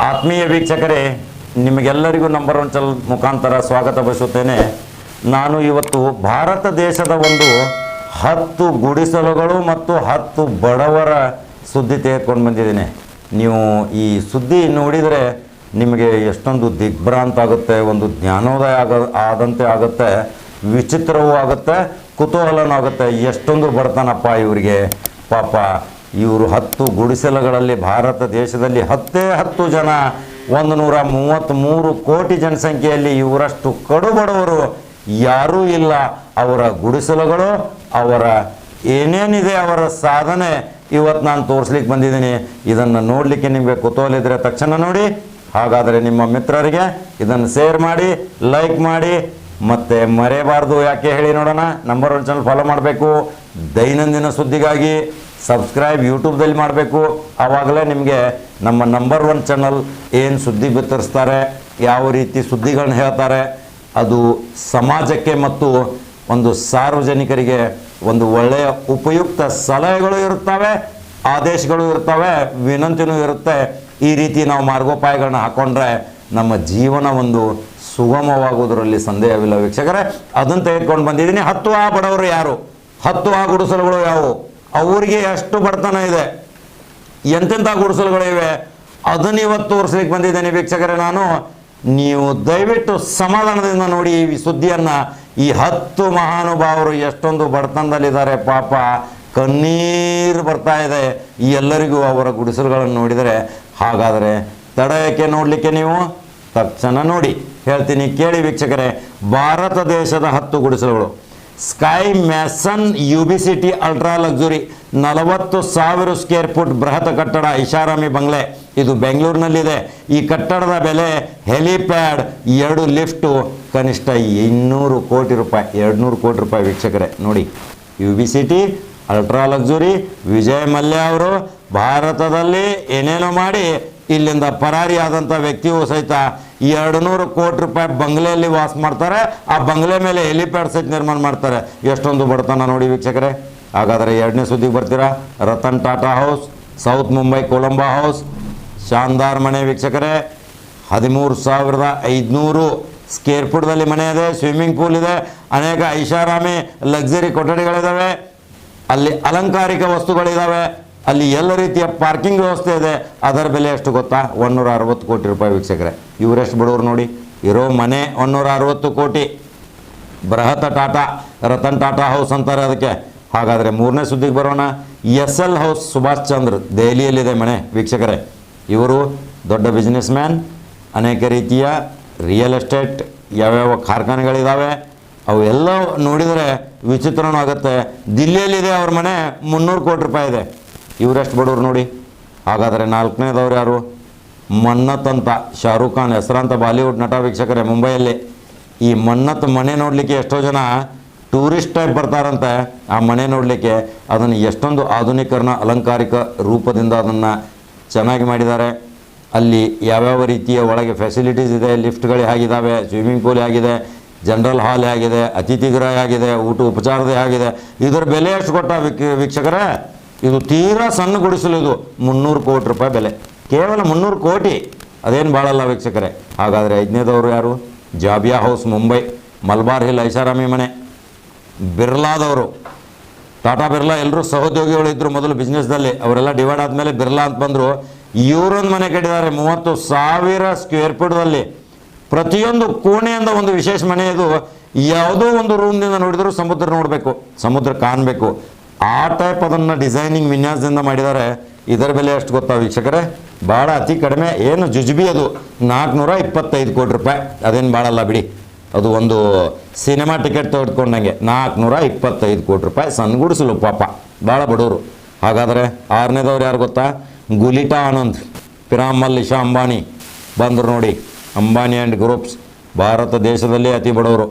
ಆತ್ಮೀಯ ವೀಕ್ಷಕರೇ, ನಿಮಗೆಲ್ಲರಿಗೂ ನಂಬರ್ ಒನ್ ಚಲ್ ಮುಖಾಂತರ ಸ್ವಾಗತ ಬಯಸುತ್ತೇನೆ. ನಾನು ಇವತ್ತು ಭಾರತ ದೇಶದ ಒಂದು ಹತ್ತು ಗುಡಿಸಲುಗಳು ಮತ್ತು ಹತ್ತು ಬಡವರ ಸುದ್ದಿ ತೆಗೆದುಕೊಂಡು ಬಂದಿದ್ದೀನಿ. ನೀವು ಈ ಸುದ್ದಿ ನೋಡಿದರೆ ನಿಮಗೆ ಎಷ್ಟೊಂದು ದಿಗ್ಭ್ರಾಂತ ಆಗುತ್ತೆ, ಒಂದು ಜ್ಞಾನೋದಯ ಆಗ, ಆದಂತೆ ಆಗುತ್ತೆ, ವಿಚಿತ್ರವೂ ಆಗುತ್ತೆ, ಕುತೂಹಲನೂ ಆಗುತ್ತೆ. ಎಷ್ಟೊಂದು ಬಡತನಪ್ಪ ಇವರಿಗೆ. ಪಾಪ ಇವರು ಹತ್ತು ಗುಡಿಸಲುಗಳಲ್ಲಿ ಭಾರತ ದೇಶದಲ್ಲಿ ಹತ್ತೇ ಹತ್ತು ಜನ. ಒಂದು ನೂರ ಮೂವತ್ತ್ಮೂರು ಕೋಟಿ ಜನಸಂಖ್ಯೆಯಲ್ಲಿ ಇವರಷ್ಟು ಕಡು ಬಡವರು ಯಾರೂ ಇಲ್ಲ. ಅವರ ಗುಡಿಸಲುಗಳು, ಅವರ ಏನೇನಿದೆ ಅವರ ಸಾಧನೆ ಇವತ್ತು ನಾನು ತೋರಿಸ್ಲಿಕ್ಕೆ ಬಂದಿದ್ದೀನಿ. ಇದನ್ನು ನೋಡಲಿಕ್ಕೆ ನಿಮಗೆ ಕುತೂಹಲ ಇದ್ದರೆ ತಕ್ಷಣ ನೋಡಿ. ಹಾಗಾದರೆ ನಿಮ್ಮ ಮಿತ್ರರಿಗೆ ಇದನ್ನು ಶೇರ್ ಮಾಡಿ ಲೈಕ್ ಮಾಡಿ, ಮತ್ತು ಮರೆಯಬಾರ್ದು ಯಾಕೆ ಹೇಳಿ ನೋಡೋಣ. ನಂಬರ್ ಒನ್ ಚಾನಲ್ ಫಾಲೋ ಮಾಡಬೇಕು. ದೈನಂದಿನ ಸುದ್ದಿಗಾಗಿ ಸಬ್ಸ್ಕ್ರೈಬ್ ಯೂಟ್ಯೂಬ್ದಲ್ಲಿ ಮಾಡಬೇಕು. ಆವಾಗಲೇ ನಿಮಗೆ ನಮ್ಮ ನಂಬರ್ ಒನ್ ಚಾನಲ್ ಏನು ಸುದ್ದಿ ಬಿತ್ತರಿಸ್ತಾರೆ, ಯಾವ ರೀತಿ ಸುದ್ದಿಗಳನ್ನ ಹೇಳ್ತಾರೆ, ಅದು ಸಮಾಜಕ್ಕೆ ಮತ್ತು ಒಂದು ಸಾರ್ವಜನಿಕರಿಗೆ ಒಂದು ಒಳ್ಳೆಯ ಉಪಯುಕ್ತ ಸಲಹೆಗಳು ಇರುತ್ತವೆ, ಆದೇಶಗಳು ಇರ್ತವೆ ವಿನಂತಿನೂ ಇರುತ್ತೆ. ಈ ರೀತಿ ನಾವು ಮಾರ್ಗೋಪಾಯಗಳನ್ನ ಹಾಕೊಂಡ್ರೆ ನಮ್ಮ ಜೀವನ ಒಂದು ಸುಗಮವಾಗುವುದರಲ್ಲಿ ಸಂದೇಹವಿಲ್ಲ ವೀಕ್ಷಕರೇ. ಅದನ್ನು ತೆಗೆದುಕೊಂಡು ಬಂದಿದ್ದೀನಿ. ಹತ್ತು ಆ ಬಡವರು ಯಾರು? ಹತ್ತು ಆ ಗುಡಿಸಲುಗಳು ಯಾವುವು? ಅವರಿಗೆ ಎಷ್ಟು ಬಡತನ ಇದೆ? ಎಂತೆಂಥ ಗುಡಿಸಲುಗಳಿವೆ ಅದನ್ನು ಇವತ್ತು ತೋರಿಸ್ಲಿಕ್ಕೆ ಬಂದಿದ್ದೇನೆ ವೀಕ್ಷಕರೇ ನಾನು. ನೀವು ದಯವಿಟ್ಟು ಸಮಾಧಾನದಿಂದ ನೋಡಿ ಈ ಸುದ್ದಿಯನ್ನು. ಈ ಹತ್ತು ಮಹಾನುಭಾವರು ಎಷ್ಟೊಂದು ಬಡತನದಲ್ಲಿದ್ದಾರೆ ಪಾಪ. ಕಣ್ಣೀರು ಬರ್ತಾ ಇದೆ ಈ ಎಲ್ಲರಿಗೂ ಅವರ ಗುಡಿಸಲುಗಳನ್ನು ನೋಡಿದರೆ. ಹಾಗಾದರೆ ತಡ ಏಕೆ ನೋಡಲಿಕ್ಕೆ ನೀವು? ತಕ್ಷಣ ನೋಡಿ. ಹೇಳ್ತೀನಿ, ಕೇಳಿ ವೀಕ್ಷಕರೇ. ಭಾರತ ದೇಶದ ಹತ್ತು ಗುಡಿಸಲುಗಳು. Sky Mansion U B City ultra luxury ನಲವತ್ತು ಸಾವಿರ ಸ್ಕ್ವೇರ್ ಫುಟ್ ಬೃಹತ್ ಕಟ್ಟಡ, ಐಷಾರಾಮಿ ಬಂಗ್ಲೆ. ಇದು ಬೆಂಗಳೂರಿನಲ್ಲಿದೆ. ಈ ಕಟ್ಟಡದ ಬೆಲೆ ಹೆಲಿಪ್ಯಾಡ್ ಎರಡು ಲಿಫ್ಟು, ಕನಿಷ್ಠ ಇನ್ನೂರು ಕೋಟಿ ರೂಪಾಯಿ, ಎರಡುನೂರು ಕೋಟಿ ರೂಪಾಯಿ ವೀಕ್ಷಕರೇ. ನೋಡಿ U B City ultra luxury Vijay Mallya ಅವರು ಭಾರತದಲ್ಲಿ ಏನೇನೋ ಮಾಡಿ, ಇಲ್ಲಿಂದ ಪರಾರಿಯಾದಂಥ ವ್ಯಕ್ತಿಯು ಸಹಿತ ಎರಡು ನೂರು ಕೋಟಿ ರೂಪಾಯಿ ಬಂಗ್ಲೆಯಲ್ಲಿ ವಾಸ ಮಾಡ್ತಾರೆ, ಆ ಬಂಗ್ಲೆ ಮೇಲೆ ಹೆಲಿಪ್ಯಾಡ್ ಸಹಿತ ನಿರ್ಮಾಣ ಮಾಡ್ತಾರೆ. ಎಷ್ಟೊಂದು ಬಡತನ ನೋಡಿ ವೀಕ್ಷಕರೇ. ಹಾಗಾದರೆ ಎರಡನೇ ಸುದ್ದಿಗೆ ಬರ್ತೀರಾ? Ratan Tata house, south Mumbai Colaba house, Shaandaar ಮನೆ ವೀಕ್ಷಕರೇ. ಹದಿಮೂರು ಸಾವಿರದ ಐದುನೂರು ಸ್ಕೇರ್ ಫುಟ್ದಲ್ಲಿ ಮನೆ ಇದೆ, ಸ್ವಿಮ್ಮಿಂಗ್ ಪೂಲ್ ಇದೆ, ಅನೇಕ ಐಷಾರಾಮಿ ಲಕ್ಸರಿ ಕೊಠಡಿಗಳಿದ್ದಾವೆ ಅಲ್ಲಿ ಅಲಂಕಾರಿಕ ವಸ್ತುಗಳಿದ್ದಾವೆ ಅಲ್ಲಿ ಎಲ್ಲ ರೀತಿಯ ಪಾರ್ಕಿಂಗ್ ವ್ಯವಸ್ಥೆ ಇದೆ. ಅದರ ಬೆಲೆ ಎಷ್ಟು ಗೊತ್ತಾ? ಒಂದೂರ ಅರವತ್ತು ಕೋಟಿ ರೂಪಾಯಿ ವೀಕ್ಷಕರೆ. ಇವರೆಷ್ಟು ಬಡವರು ನೋಡಿ? ಇರೋ ಮನೆ ಒಂದೂರ ಅರವತ್ತು ಕೋಟಿ. ಬೃಹತ್ ಟಾಟಾ, ರತನ್ ಟಾಟಾ ಹೌಸ್ ಅಂತಾರೆ ಅದಕ್ಕೆ. ಹಾಗಾದರೆ ಮೂರನೇ ಸುದ್ದಿಗೆ ಬರೋಣ. S L house Subhash Chandra ದೆಹಲಿಯಲ್ಲಿದೆ ಮನೆ ವೀಕ್ಷಕರೇ. ಇವರು ದೊಡ್ಡ ಬಿಸ್ನೆಸ್ ಮ್ಯಾನ್ ಅನೇಕ ರೀತಿಯ ರಿಯಲ್ ಎಸ್ಟೇಟ್ ಯಾವ್ಯಾವ ಕಾರ್ಖಾನೆಗಳಿದ್ದಾವೆ ಅವೆಲ್ಲ ನೋಡಿದರೆ ವಿಚಿತ್ರನೂ ಆಗುತ್ತೆ. ದಿಲ್ಲಿಯಲ್ಲಿದೆ ಅವ್ರ ಮನೆ, ಮುನ್ನೂರು ಕೋಟಿ ರೂಪಾಯಿ ಇದೆ. ಇವರೆಷ್ಟು ಬಡವ್ರು ನೋಡಿ. ಹಾಗಾದರೆ ನಾಲ್ಕನೇದವ್ರು ಯಾರು? ಮನ್ನತ್ ಅಂತ. ಶಾರುಖ್ ಖಾನ್ ಹೆಸರಾಂತ ಬಾಲಿವುಡ್ ನಟ ವೀಕ್ಷಕರೇ ಮುಂಬೈಯಲ್ಲಿ. ಈ ಮನ್ನತ್ ಮನೆ ನೋಡಲಿಕ್ಕೆ ಎಷ್ಟೋ ಜನ ಟೂರಿಸ್ಟ್ ಟೈಪ್ ಬರ್ತಾರಂತೆ. ಆ ಮನೆ ನೋಡಲಿಕ್ಕೆ ಅದನ್ನು ಎಷ್ಟೊಂದು ಆಧುನೀಕರಣ, ಅಲಂಕಾರಿಕ ರೂಪದಿಂದ ಅದನ್ನು ಚೆನ್ನಾಗಿ ಮಾಡಿದ್ದಾರೆ. ಅಲ್ಲಿ ಯಾವ್ಯಾವ ರೀತಿಯ ಒಳಗೆ ಫೆಸಿಲಿಟೀಸ್ ಇದೆ ಲಿಫ್ಟ್ಗಳು ಹೇಗಿದ್ದಾವೆ ಸ್ವಿಮ್ಮಿಂಗ್ ಪೂಲ್ ಆಗಿದೆ ಜನರಲ್ ಹಾಲ್ ಆಗಿದೆ ಅತಿಥಿಗೃಹ ಆಗಿದೆ, ಊಟ ಉಪಚಾರದ ಆಗಿದೆ. ಇದರ ಬೆಲೆ ಎಷ್ಟು ಕೊಟ್ಟ ವೀಕ್, ವೀಕ್ಷಕರೇ? ಇದು ತೀರಾ ಸಣ್ಣ ಗುಡಿಸಲು ಇದು ಮುನ್ನೂರು ಕೋಟಿ ರೂಪಾಯಿ ಬೆಲೆ. ಕೇವಲ ಮುನ್ನೂರು ಕೋಟಿ, ಅದೇನು ಭಾಳಲ್ಲ ವೀಕ್ಷಕರೇ. ಹಾಗಾದರೆ ಐದನೇದವರು ಯಾರು? ಜಾಬಿಯಾ ಹೌಸ್ ಮುಂಬೈ, ಮಲ್ಬಾರ್ ಹಿಲ್ ಐಷಾರಾಮಿ ಮನೆ. ಬಿರ್ಲಾದವರು. ಟಾಟಾ ಬಿರ್ಲಾ ಎಲ್ಲರೂ ಸಹೋದ್ಯೋಗಿಗಳು ಇದ್ದರು ಮೊದಲು ಬಿಸ್ನೆಸ್ದಲ್ಲಿ ಅವರೆಲ್ಲ ಡಿವೈಡ್ ಆದಮೇಲೆ ಬಿರ್ಲಾ ಅಂತ ಬಂದರು. ಇವರೊಂದು ಮನೆ ಕಟ್ಟಿದ್ದಾರೆ, ಮೂವತ್ತು ಸಾವಿರ ಸ್ಕ್ವೇರ್ ಫೀಟ್ದಲ್ಲಿ. ಪ್ರತಿಯೊಂದು ಕೋಣೆಯಿಂದ ಒಂದು ವಿಶೇಷ ಮನೆ ಇದು. ಯಾವುದೋ ಒಂದು ರೂಮ್ನಿಂದ ನೋಡಿದರೂ ಸಮುದ್ರ ನೋಡಬೇಕು, ಸಮುದ್ರ ಕಾಣಬೇಕು. ಆ ಟೈಪ್ ಅದನ್ನು ಡಿಸೈನಿಂಗ್ ವಿನ್ಯಾಸದಿಂದ ಮಾಡಿದ್ದಾರೆ ಇದರ ಬೆಲೆ ಎಷ್ಟು ಗೊತ್ತಾ ವೀಕ್ಷಕರೇ? ಭಾಳ ಅತಿ ಕಡಿಮೆ, ಏನು ಜುಜುಬಿ ಅದು ನಾಲ್ಕುನೂರ ಇಪ್ಪತ್ತೈದು ಕೋಟಿ ರೂಪಾಯಿ. ಅದೇನು ಭಾಳಲ್ಲ ಬಿಡಿ. ಅದು ಒಂದು ಸಿನಿಮಾ ಟಿಕೆಟ್ ತೆಗೆದುಕೊಂಡಂಗೆ ನಾಲ್ಕುನೂರ ಇಪ್ಪತ್ತೈದು ಕೋಟಿ ರೂಪಾಯಿ. ಸಣ್ಣಗುಡಿಸಲು ಪಾಪ ಭಾಳ ಬಡವರು. ಹಾಗಾದರೆ ಆರನೇದವ್ರು ಯಾರು ಗೊತ್ತಾ? ಗುಲಿಟಾ ಆನಂದ್ ಪಿರಾಮಲ್ ಇಶಾ ಅಂಬಾನಿ. ಬಂದರು ನೋಡಿ, ಅಂಬಾನಿ ಆ್ಯಂಡ್ ಗ್ರೂಪ್ಸ್. ಭಾರತ ದೇಶದಲ್ಲಿ ಅತಿ ಬಡವರು.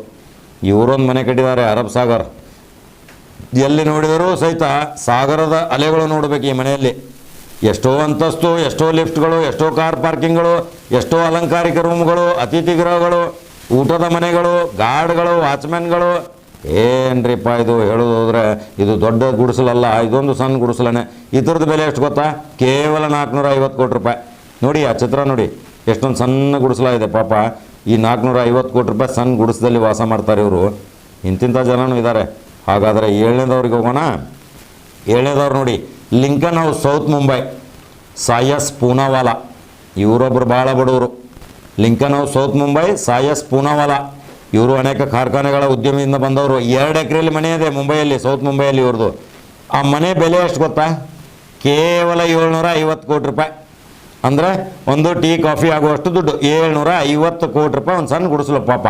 ಇವರೊಂದು ಮನೆ ಕಟ್ಟಿದ್ದಾರೆ ಅರಬ್ ಸಾಗರ್. ಎಲ್ಲಿ ನೋಡಿದರೂ ಸಹಿತ ಸಾಗರದ ಅಲೆಗಳು ನೋಡಬೇಕು ಈ ಮನೆಯಲ್ಲಿ. ಎಷ್ಟೋ ಅಂತಸ್ತು, ಎಷ್ಟೋ ಲಿಫ್ಟ್ಗಳು ಎಷ್ಟೋ ಕಾರ್ ಪಾರ್ಕಿಂಗ್ಗಳು ಎಷ್ಟೋ ಅಲಂಕಾರಿಕ ರೂಮ್ಗಳು ಅತಿಥಿ ಗೃಹಗಳು, ಊಟದ ಮನೆಗಳು ಗಾರ್ಡ್ಗಳು ವಾಚ್ಮ್ಯಾನ್ಗಳು ಏನ್ರಿಪ್ಪ ಇದು ಹೇಳೋದು ಇದು ದೊಡ್ಡ ಗುಡಿಸಲಲ್ಲ, ಇದೊಂದು ಸಣ್ಣ ಗುಡಿಸಲನೆ. ಇದ್ರದ್ದು ಬೆಲೆ ಎಷ್ಟು ಗೊತ್ತಾ? ಕೇವಲ ನಾಲ್ಕುನೂರ ಐವತ್ತು ಕೋಟಿ ರೂಪಾಯಿ. ನೋಡಿ ಆ ಚಿತ್ರ ನೋಡಿ. ಎಷ್ಟೊಂದು ಸಣ್ಣ ಗುಡಿಸಲ ಇದೆ ಪಾಪ. ಈ ನಾಲ್ಕುನೂರ ಐವತ್ತು ಕೋಟಿ ರೂಪಾಯಿ ಸಣ್ಣ ಗುಡಿಸದಲ್ಲಿ ವಾಸ ಮಾಡ್ತಾರೆ ಇವರು. ಇಂತಿಂಥ ಜನನೂ ಇದ್ದಾರೆ ಹಾಗಾದರೆ ಏಳನೇದವ್ರಿಗೆ ಹೋಗೋಣ? ಏಳನೇದವ್ರು ನೋಡಿ ಲಿಂಕನ್ ಹೌಸ್ ಸೌತ್ ಮುಂಬೈ, ಸಾಯಸ್ ಪೂನಾವಾಲ. ಇವರೊಬ್ಬರು ಭಾಳ ಬಡವರು. ಲಿಂಕನ್ ಹೌಸ್ ಸೌತ್ ಮುಂಬೈ, ಸಾಯಸ್ ಪೂನಾವಾಲ. ಇವರು ಅನೇಕ ಕಾರ್ಖಾನೆಗಳ ಉದ್ಯಮದಿಂದ ಬಂದವರು. ಎರಡು ಎಕರೆಯಲ್ಲಿ ಮನೆ ಇದೆ ಮುಂಬೈಯಲ್ಲಿ, ಸೌತ್ ಮುಂಬೈಯಲ್ಲಿ ಇವ್ರದ್ದು ಆ ಮನೆ ಬೆಲೆ ಎಷ್ಟು ಗೊತ್ತಾ? ಕೇವಲ ಏಳ್ನೂರ ಐವತ್ತು ಕೋಟಿ ರೂಪಾಯಿ. ಅಂದರೆ ಒಂದು ಟೀ, ಕಾಫಿ ಆಗುವಷ್ಟು ದುಡ್ಡು. ಏಳ್ನೂರ ಐವತ್ತು ಕೋಟಿ ರೂಪಾಯಿ ಒಂದು ಸಣ್ಣ ಗುಡಿಸಲು ಪಾಪ.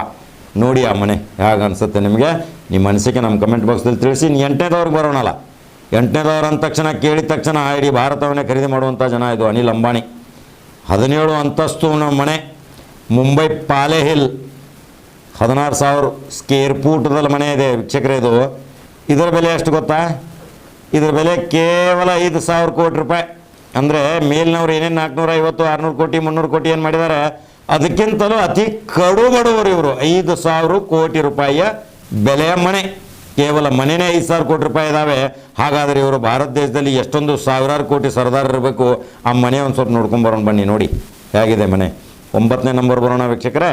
ನೋಡಿ ಆ ಮನೆ ಹೇಗೆ ಅನಿಸುತ್ತೆ ನಿಮಗೆ? ನಿಮ್ಮ ಅನಿಸಿಕೆ ನಮ್ಮ ಕಮೆಂಟ್ ಬಾಕ್ಸ್ದಲ್ಲಿ ತಿಳಿಸಿ, ನೀ ಎಂಟನೇದವ್ರಿಗೆ ಬರೋಣಲ್ಲ. ಎಂಟನೇದವ್ರು ಅಂದ ತಕ್ಷಣ, ಕೇಳಿದ ತಕ್ಷಣ ಇಡೀ ಭಾರತವನ್ನೇ ಖರೀದಿ ಮಾಡುವಂಥ ಜನ ಇದು ಅನಿಲ್ ಅಂಬಾನಿ. ಹದಿನೇಳು ಅಂತಸ್ತು ನಮ್ಮ ಮನೆ, ಮುಂಬೈ ಪಾಲೆ ಹಿಲ್. ಹದಿನಾರು ಸಾವಿರ ಸ್ಕೇರ್ ಫೂಟದಲ್ಲಿ ಮನೆ ಇದೆ ವೀಕ್ಷಕರೇ ಇದು. ಇದರ ಬೆಲೆ ಎಷ್ಟು ಗೊತ್ತಾ? ಇದರ ಬೆಲೆ ಕೇವಲ ಐದು ಸಾವಿರ ಕೋಟಿ ರೂಪಾಯಿ. ಅಂದರೆ ಮೇಲಿನವ್ರು ಏನೇನು ನಾಲ್ಕುನೂರ ಐವತ್ತು, ಆರುನೂರು ಕೋಟಿ, ಮುನ್ನೂರು ಕೋಟಿ ಏನು ಮಾಡಿದ್ದಾರೆ ಅದಕ್ಕಿಂತಲೂ ಅತಿ ಕಡು ಬಡವರು ಇವರು. ಐದು ಸಾವಿರ ಕೋಟಿ ರೂಪಾಯಿಯ ಬೆಲೆಯ ಮನೆ. ಕೇವಲ ಮನೆನೇ ಐದು ಸಾವಿರ ಕೋಟಿ ರೂಪಾಯಿ ಇದ್ದಾವೆ ಹಾಗಾದರೆ ಇವರು ಭಾರತ ದೇಶದಲ್ಲಿ ಎಷ್ಟೊಂದು ಸಾವಿರಾರು ಕೋಟಿ ಸರ್ದಾರ್ ಇರಬೇಕು. ಆ ಮನೆ ಒಂದು ಸ್ವಲ್ಪ ನೋಡ್ಕೊಂಬರೋಣ ಬನ್ನಿ, ನೋಡಿ. ಹೇಗಿದೆ ಮನೆ. ಒಂಬತ್ತನೇ ನಂಬರ್ ಬರೋಣ ವೀಕ್ಷಕರೇ.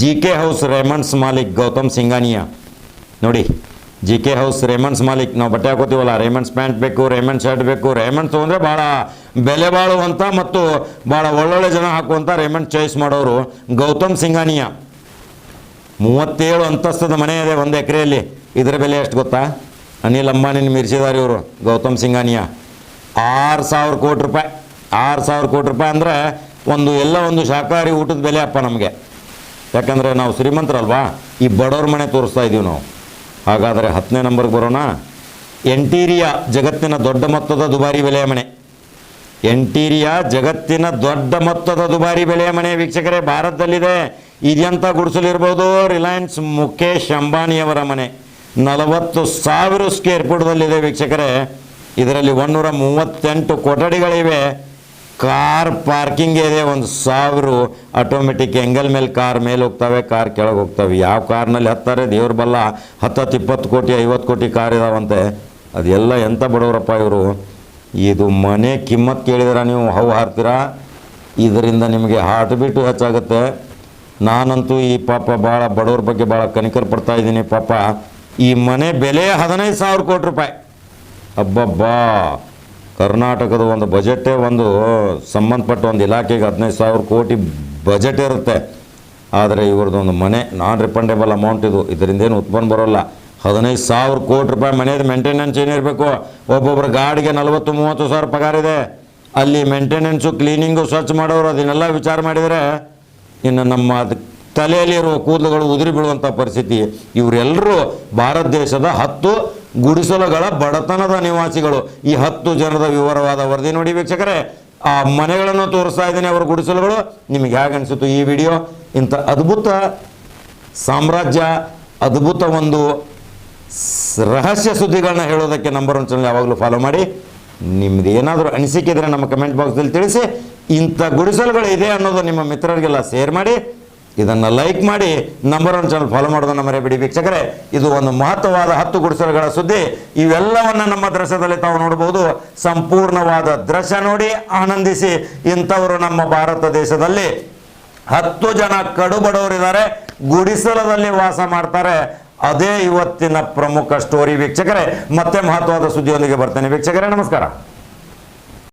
ಜಿ ಕೆ ಹೌಸ್ ರೇಮಂಡ್ಸ್ ಮಾಲಿಕ್ ಗೌತಮ್ ಸಿಂಗಾನಿಯಾ ನೋಡಿ. ಜಿ ಕೆ ಹೌಸ್ ರೇಮಂಡ್ಸ್ ಮಾಲಿಕ್ ನಾವು ಬಟ್ಟೆ ಹಾಕೋತೀವಲ್ಲ ರೇಮಂಡ್ಸ್ ಪ್ಯಾಂಟ್ ಬೇಕು ರೇಮಂಡ್ ಶರ್ಟ್ ಬೇಕು. ರೇಮಂಡ್ಸ್ ಅಂದರೆ ಭಾಳ ಬೆಲೆ ಬಾಳುವಂಥ ಮತ್ತು ಭಾಳ ಒಳ್ಳೊಳ್ಳೆ ಜನ ಹಾಕುವಂಥ ರೇಮಂಡ್ ಚಾಯ್ಸ್ ಮಾಡೋರು ಗೌತಮ್ ಸಿಂಗಾನಿಯಾ ಮೂವತ್ತೇಳು ಅಂತಸ್ತದ ಮನೆ ಇದೆ ಒಂದು ಎಕರೆಯಲ್ಲಿ. ಇದರ ಬೆಲೆ ಎಷ್ಟು ಗೊತ್ತಾ? ಅನಿಲ್ ಅಂಬಾನಿನ ಮೀರಿಸಿದ್ದಾರೆ ಇವರು, ಗೌತಮ್ ಸಿಂಗಾನಿಯಾ ಆರು ಸಾವಿರ ಕೋಟಿ ರೂಪಾಯಿ. ಆರು ಸಾವಿರ ಕೋಟಿ ರೂಪಾಯಿ ಅಂದರೆ ಒಂದು ಎಲ್ಲ ಒಂದು ಶಾಖಾಹಾರಿ ಊಟದ ಬೆಲೆ ಅಪ್ಪ ನಮಗೆ. ಯಾಕಂದರೆ ನಾವು ಶ್ರೀಮಂತರಲ್ವಾ? ಈ ಬಡವ್ರ ಮನೆ ತೋರಿಸ್ತಾ ಇದ್ದೀವಿ ನಾವು. ಹಾಗಾದರೆ ಹತ್ತನೇ ನಂಬರ್ಗೆ ಬರೋಣ. ಎಂಟೀರಿಯಾ ಜಗತ್ತಿನ ದೊಡ್ಡ ಮೊತ್ತದ ದುಬಾರಿ ಬೆಲೆಯ ಮನೆ. ಎಂಟೀರಿಯಾ ಜಗತ್ತಿನ ದೊಡ್ಡ ಮೊತ್ತದ ದುಬಾರಿ ಬೆಲೆಯ ಮನೆ ವೀಕ್ಷಕರೇ, ಭಾರತದಲ್ಲಿದೆ. ಇದೆಂಥ ಗುಡಿಸಲಿರ್ಬೋದು ರಿಲಯನ್ಸ್ ಮುಖೇಶ್ ಅಂಬಾನಿಯವರ ಮನೆ. ನಲವತ್ತು ಸಾವಿರ ಸ್ಕ್ವೇರ್ ಫುಟ್ದಲ್ಲಿದೆ ವೀಕ್ಷಕರೇ. ಇದರಲ್ಲಿ ಒಂದೂರ ಮೂವತ್ತೆಂಟು ಕೊಠಡಿಗಳಿವೆ. ಕಾರ್ ಪಾರ್ಕಿಂಗ್ ಇದೆ, ಒಂದು ಸಾವಿರ ಆಟೋಮೆಟಿಕ್ ಎಂಗಲ್ ಮೇಲೆ ಕಾರ್ ಮೇಲೆ ಹೋಗ್ತವೆ, ಕಾರ್ ಕೆಳಗೆ ಹೋಗ್ತವೆ. ಯಾವ ಕಾರ್ನಲ್ಲಿ ಹತ್ತಾರೆ? ದೇವ್ರ ಬಲ್ಲ ಹತ್ತತ್ತು, ಇಪ್ಪತ್ತು ಕೋಟಿ, ಐವತ್ತು ಕೋಟಿ ಕಾರ್ ಇದಾವಂತೆ. ಅದೆಲ್ಲ ಎಂಥ ಬಡವರಪ್ಪ ಇವರು? ಇದು ಮನೆ ಕಿಮ್ಮತ್ ಕೇಳಿದ್ರೆ ನೀವು? ಹೌ ಹಾರ್ತೀರಾ ಇದರಿಂದ ನಿಮಗೆ ಹಾರ್ಟ್ ಬೀಟು ಹೆಚ್ಚಾಗುತ್ತೆ. ನಾನಂತೂ ಈ ಪಾಪ ಭಾಳ ಬಡವ್ರ ಬಗ್ಗೆ ಭಾಳ ಕನಿಕರ್ ಪಡ್ತಾ ಇದ್ದೀನಿ ಪಾಪ. ಈ ಮನೆ ಬೆಲೆ ಹದಿನೈದು ಸಾವಿರ ಕೋಟಿ ರೂಪಾಯಿ. ಅಬ್ಬಬ್ಬಾ. ಕರ್ನಾಟಕದ ಒಂದು ಬಜೆಟ್ಟೇ ಒಂದು ಸಂಬಂಧಪಟ್ಟ ಒಂದು ಇಲಾಖೆಗೆ ಹದಿನೈದು ಸಾವಿರ ಕೋಟಿ ಬಜೆಟ್ ಇರುತ್ತೆ. ಆದರೆ ಇವ್ರದ್ದೊಂದು ಮನೆ ನಾನ್ ರಿಫಂಡೇಬಲ್ ಅಮೌಂಟ್ ಇದು. ಇದರಿಂದ ಏನು ಉತ್ಪನ್ನ ಬರೋಲ್ಲ. ಹದಿನೈದು ಸಾವಿರ ಕೋಟಿ ರೂಪಾಯಿ ಮನೆಯದು ಮೇಂಟೆನೆನ್ಸ್ ಏನಿರಬೇಕು ಒಬ್ಬೊಬ್ಬರ ಗಾಡಿಗೆ ನಲವತ್ತು, ಮೂವತ್ತು ಸಾವಿರ ಪಗಾರ ಇದೆ. ಅಲ್ಲಿ ಮೇಂಟೆನೆನ್ಸು ಕ್ಲೀನಿಂಗು ಸ್ವಚ್ಛ ಮಾಡೋರು ಅದನ್ನೆಲ್ಲ ವಿಚಾರ ಮಾಡಿದರೆ ಇನ್ನು ನಮ್ಮ ತಲೆಯಲ್ಲಿರುವ ಕೂದಲುಗಳು ಉದುರಿ ಬೀಳುವಂಥ ಪರಿಸ್ಥಿತಿ. ಇವರೆಲ್ಲರೂ ಭಾರತ ದೇಶದ ಹತ್ತು ಗುಡಿಸಲುಗಳ ಬಡತನದ ನಿವಾಸಿಗಳು. ಈ ಹತ್ತು ಜನರ ವಿವರವಾದ ವರದಿ ನೋಡಿ ವೀಕ್ಷಕರೇ. ಆ ಮನೆಗಳನ್ನು ತೋರಿಸ್ತಾ ಇದ್ದೀನಿ ಅವರ ಗುಡಿಸಲುಗಳು. ನಿಮಗೆ ಹೇಗೆ ಅನಿಸಿತು ಈ ವಿಡಿಯೋ? ಇಂಥ ಅದ್ಭುತ ಸಾಮ್ರಾಜ್ಯ, ಅದ್ಭುತ ಒಂದು ರಹಸ್ಯ ಸುದ್ದಿಗಳನ್ನ ಹೇಳೋದಕ್ಕೆ ನಂಬರ್ ಒನ್ ಚಾನಲ್ ಯಾವಾಗಲೂ ಫಾಲೋ ಮಾಡಿ. ನಿಮ್ದು ಏನಾದರೂ ಅನಿಸಿಕೆ ಇದ್ರೆ ನಮ್ಮ ಕಮೆಂಟ್ ಬಾಕ್ಸಲ್ಲಿ ತಿಳಿಸಿ. ಇಂಥ ಗುಡಿಸಲುಗಳು ಇದೆ ಅನ್ನೋದು ನಿಮ್ಮ ಮಿತ್ರರಿಗೆಲ್ಲ ಶೇರ್ ಮಾಡಿ. ಇದನ್ನು ಲೈಕ್ ಮಾಡಿ ನಂಬರ್ ಒನ್ ಚಾನಲ್ ಫಾಲೋ ಮಾಡೋದನ್ನು ಮರೆಯಬೇಡಿ ವೀಕ್ಷಕರೇ. ಇದು ಒಂದು ಮಹತ್ವವಾದ ಹತ್ತು ಗುಡಿಸಲುಗಳ ಸುದ್ದಿ. ಇವೆಲ್ಲವನ್ನ ನಮ್ಮ ದೃಶ್ಯದಲ್ಲಿ ತಾವು ನೋಡಬಹುದು. ಸಂಪೂರ್ಣವಾದ ದೃಶ್ಯ ನೋಡಿ ಆನಂದಿಸಿ ಇಂಥವರು ನಮ್ಮ ಭಾರತ ದೇಶದಲ್ಲಿ. ಹತ್ತು ಜನ ಕಡು ಬಡವರಿದ್ದಾರೆ ಗುಡಿಸಲದಲ್ಲಿ ವಾಸ ಮಾಡ್ತಾರೆ. ಅದೇ ಇವತ್ತಿನ ಪ್ರಮುಖ ಸ್ಟೋರಿ ವೀಕ್ಷಕರೇ. ಮತ್ತೆ ಮಹತ್ವದ ಸುದ್ದಿಯೊಂದಿಗೆ ಬರ್ತೇನೆ ವೀಕ್ಷಕರೇ, ನಮಸ್ಕಾರ.